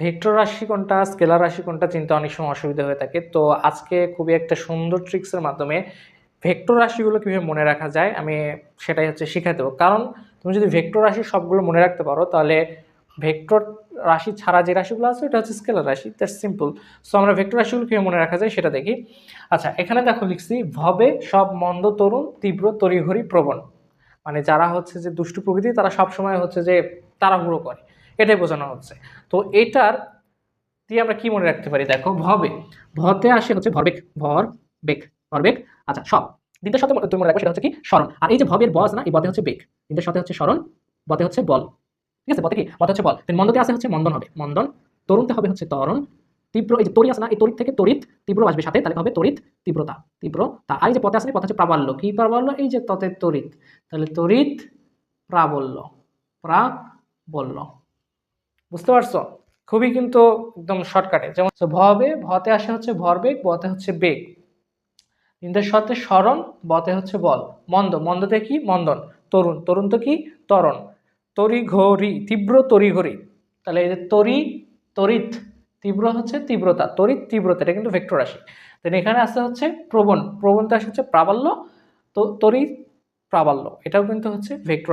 Vector রাশি কোনটা, scalar রাশি কোনটা, চিন্তা অনেক সময় অসুবিধা হয়ে থাকে। তো আজকে খুবই একটা সুন্দর ট্রিক্সের মাধ্যমে ভেক্টর রাশিগুলো কীভাবে মনে রাখা যায়, আমি সেটাই হচ্ছে শিখাই দেবো। কারণ তুমি যদি ভেক্টর রাশি সবগুলো মনে রাখতে পারো, তাহলে ভেক্টর রাশি ছাড়া যে রাশিগুলো আছে এটা হচ্ছে স্কেলার রাশি। দ্যাটস সিম্পল সো আমরা ভেক্টর রাশিগুলো কীভাবে মনে রাখা যায়, সেটা দেখি। আচ্ছা এখানে দেখো লিখছি, ভবে সব মন্দ তরুণ, তীব্র, তড়িঘড়ি, প্রবণ। মানে যারা হচ্ছে যে দুষ্টু প্রকৃতি, তারা সবসময় হচ্ছে যে তাড়াহুড়ো করে। এটাই বোঝানো হচ্ছে। তো এটার দিয়ে আমরা কি মনে রাখতে পারি? দেখো, ভবে। ভতে আসে হচ্ছে ভরবেগ। ভর, বেগ, ভরবেগ। আচ্ছা সব। দিনটার সাথে তুমি মনে রাখো সেটা হচ্ছে কি? স্মরণ। আর এই যে ভবের বজ না, এই বদে হচ্ছে বেগ। দিনটার সাথে হচ্ছে স্মরণ বতে হচ্ছে বল। ঠিক আছে? বতে কি? বতে হচ্ছে বল। মন্দতে আসে হচ্ছে মন্দন হবে। মন্দন, তরুণতে হবে হচ্ছে তরণ। তীব্র, এই যে তরি আছে না, এই তড়িৎ থেকে তড়িৎ তীব্র আসবে সাথে, তাহলে হবে তড়িৎ তীব্রতা তীব্রতা আর এই যে পথে আসে পথ হচ্ছে প্রাবল্য। কি প্রাবল্য? এই যে ততে তড়িৎ তাহলে তড়িৎ প্রাবল্য। প্রাবল্য। বুঝতে পারছ? খুবই কিন্তু একদম শর্টকাটে যেমন ভবে, ভতে আসে হচ্ছে ভরবেগ, বতে হচ্ছে বেগ। ইন্দ্রের সাথে স্মরণ, বতে হচ্ছে বল। মন্দ, মন্দতে কি? মন্দন। তরুণ তরুণ তো কি? তরণ। তরি তরিঘড়ি, তীব্র তরিঘড়ি। তাহলে এই যে তরি তড়িৎ তীব্র হচ্ছে তীব্রতা। তড়িৎ তীব্রতা, এটা কিন্তু ভেক্টর রাশি। দেন এখানে আসতে হচ্ছে প্রবণ। প্রবণতা আসে হচ্ছে প্রাবল্য, তো তড়িৎ প্রাবল্য। এটাও কিন্তু হচ্ছে ভেক্টর